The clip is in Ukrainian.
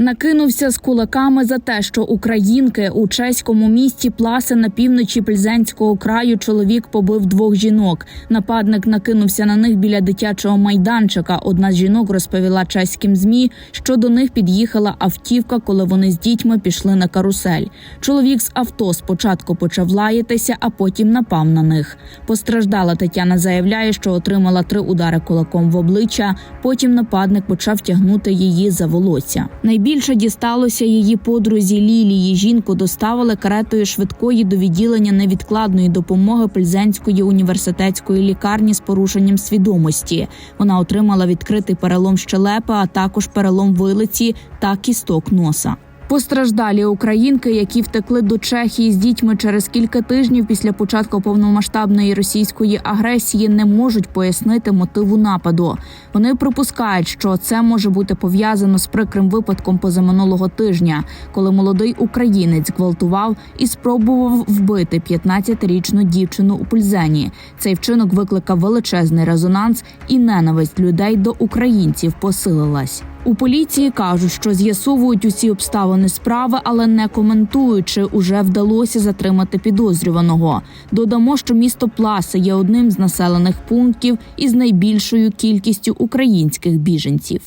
Накинувся з кулаками за те, що українки у чеському місті Пласи на півночі Пльзенського краю чоловік побив двох жінок. Нападник накинувся на них біля дитячого майданчика. Одна з жінок розповіла чеським змі, що до них під'їхала автівка, коли вони з дітьми пішли на карусель. Чоловік з авто спочатку почав лаятися, а потім напав на них. Постраждала Тетяна заявляє, що отримала три удари кулаком в обличчя. Потім нападник почав тягнути її за волосся. Найбільше дісталося її подрузі Лілії. Жінку доставили каретою швидкої до відділення невідкладної допомоги Пельзенської університетської лікарні з порушенням свідомості. Вона отримала відкритий перелом щелепи, а також перелом вилиці та кісток носа. Постраждалі українки, які втекли до Чехії з дітьми через кілька тижнів після початку повномасштабної російської агресії, не можуть пояснити мотиву нападу. Вони припускають, що це може бути пов'язано з прикрим випадком позаминулого тижня, коли молодий українець гвалтував і спробував вбити 15-річну дівчину у Пульзені. Цей вчинок викликав величезний резонанс, і ненависть людей до українців посилилась. У поліції кажуть, що з'ясовують усі обставини справи, але не коментуючи, уже вдалося затримати підозрюваного. Додамо, що місто Пласа є одним з населених пунктів із найбільшою кількістю українських біженців.